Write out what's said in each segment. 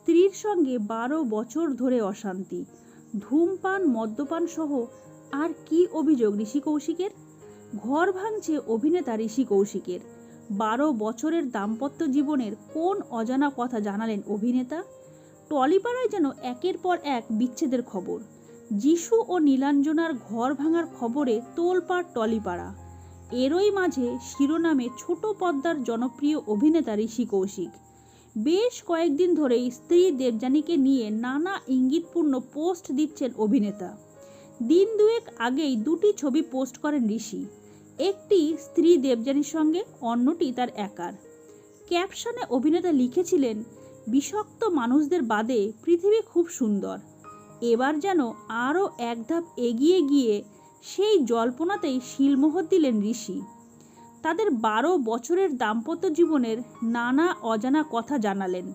স্ত্রীর সঙ্গে বারো বছর ধরে অশান্তি। ধূমপান, মদ্যপান সহ আর কি অভিযোগ ঋষি কৌশিকের? ঘর ভাঙছে অভিনেতা ঋষি কৌশিকের। বারো বছরের দাম্পত্য জীবনের কোন অজানা কথা জানালেন অভিনেতা? টলিপাড়ায় যেন একের পর এক বিচ্ছেদের খবর। যিশু ও নীলাঞ্জনার ঘর ভাঙার খবরে তোলপাড় টলিপাড়া। এরই মাঝে শিরোনামে ছোট পদ্মার জনপ্রিয় অভিনেতা ঋষি কৌশিক। বেশ কয়েকদিন ধরেই স্ত্রী দেবযানীকে নিয়ে নানা ইঙ্গিতপূর্ণ পোস্ট দিচ্ছেন অভিনেতা। দিন দুয়েক আগেই দুটি ছবি পোস্ট করেন ঋষি। একটি স্ত্রী দেবযানীর সঙ্গে, অন্যটি তার একার। ক্যাপশনে অভিনেতা লিখেছিলেন, বিষাক্ত মানুষদের বাদে পৃথিবী খুব সুন্দর। এবার যেন আরও এক ধাপ এগিয়ে গিয়ে সেই জল্পনাতেই শিলমোহর দিলেন ঋষি। তাদের বারো বছরের দাম্পত্য জীবনের নানা অজানা কথা জানালেন।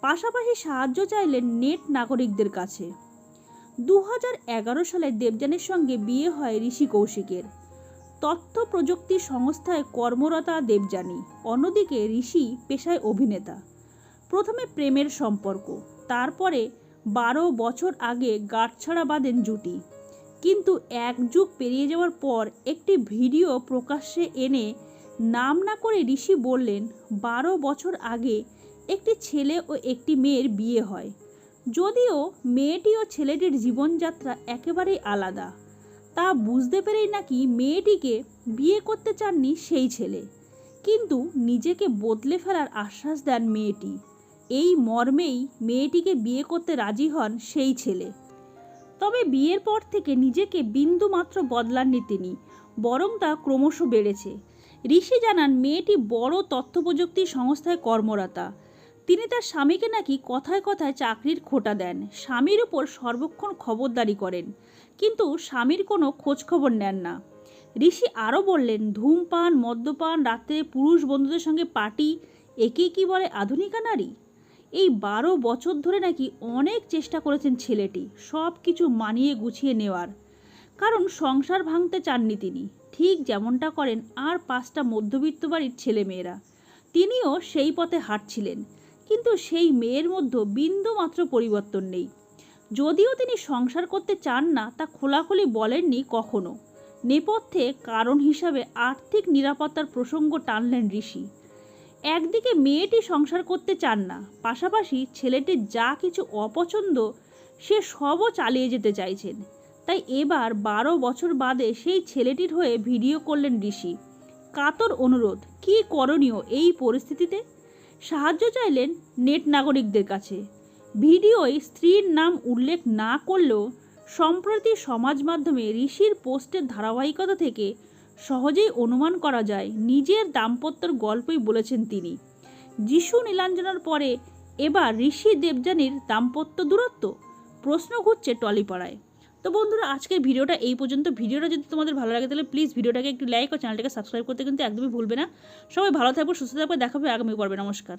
পাশাপাশি সাহায্য চাইলেন নেট নাগরিকদের কাছে। দু সালে দেবযানের সঙ্গে বিয়ে হয় ঋষি কৌশিকের। তথ্য প্রযুক্তি সংস্থায় কর্মরতা দেবযানী, অন্যদিকে ঋষি পেশায় অভিনেতা। প্রথমে প্রেমের সম্পর্ক, তারপরে বারো বছর আগে গাঁটছাড়া বাঁধেন জুটি। কিন্তু এক যুগ পেরিয়ে যাওয়ার পর একটি ভিডিও প্রকাশ্যে এনে নাম না করে ঋষি বললেন, বারো বছর আগে একটি ছেলে ও একটি মেয়ের বিয়ে হয়। যদিও মেয়েটি ও ছেলেটির জীবনযাত্রা একেবারেই আলাদা, তা বুঝতে পেরেই নাকি মেয়েটিকে বিয়ে করতে চাননি সেই ছেলে। কিন্তু নিজেকে বদলে ফেলার আশ্বাস দেন মেয়েটি। এই মর্মেই মেয়েটিকে বিয়ে করতে রাজি হন সেই ছেলে। তবে বিয়ের পর থেকে নিজেকে বিন্দু মাত্র বদলাননি তিনি, বরং তা ক্রমশ বেড়েছে। ঋষি জানান, মেয়েটি বড় তথ্য প্রযুক্তি সংস্থায় কর্মরতা তিনি তার স্বামীকে নাকি কথায় কথায় চাকরির খোটা দেন, স্বামীর উপর সর্বক্ষণ খবরদারি করেন, কিন্তু স্বামীর কোনো খোঁজখবর নেন না। ঋষি আরও বললেন, ধূমপান, মদ্যপান, রাতে পুরুষ বন্ধুদের সঙ্গে পার্টি একেই কি বলে আধুনিকা নারী? এই বারো বছর ধরে নাকি অনেক চেষ্টা করেছেন ছেলেটি, সব কিছু মানিয়ে গুছিয়ে নেওয়ার। কারণ সংসার ভাঙতে চাননি তিনি। ঠিক যেমনটা করেন আর পাঁচটা মধ্যবিত্ত বাড়ির ছেলেমেয়েরা। তিনিও সেই পথে হাঁটছিলেন। কিন্তু সেই মেয়ের মধ্যে বিন্দু মাত্র পরিবর্তন নেই। যদিও তিনি সংসার করতে চান না, তা খোলাখুলি বলেননি কখনো। নেপথ্যে কারণ হিসাবে আর্থিক নিরাপত্তার প্রসঙ্গ টানলেন ঋষি। একদিকে মেয়েটি সংসার করতে চান না, পাশাপাশি ছেলেটির যা কিছু অপছন্দ সে সবও চালিয়ে যেতে চাইছেন। তাই এবার বারো বছর বাদে সেই ছেলেটির হয়ে ভিডিও করলেন ঋষি। কাতর অনুরোধ, কী করণীয় এই পরিস্থিতিতে? সাহায্য চাইলেন নেট নাগরিকদের কাছে। ভিডিওয় স্ত্রীর নাম উল্লেখ না করলেও সম্প্রতি সমাজ মাধ্যমে ঋষির পোস্টের ধারাবাহিকতা থেকে সহজেই অনুমান করা যায় নিজের দাম্পত্যর গল্পই বলেছেন তিনি। যিশু নীলাঞ্জনার পরে এবার ঋষি দেবযানীর দাম্পত্য দূরত্ব? প্রশ্ন ঘুরছে টলিপাড়ায়। তো বন্ধুরা, আজকের ভিডিওটা এই পর্যন্ত। ভিডিওটা যদি তোমাদের ভালো লাগে তাহলে প্লিজ ভিডিওটাকে একটু লাইক ও চ্যানেলটাকে সাবস্ক্রাইব করতে কিন্তু একদমই ভুলবে না। সবাই ভালো থাকবে, সুস্থ থাকবে দেখাবে আগামী পর্বে। নমস্কার।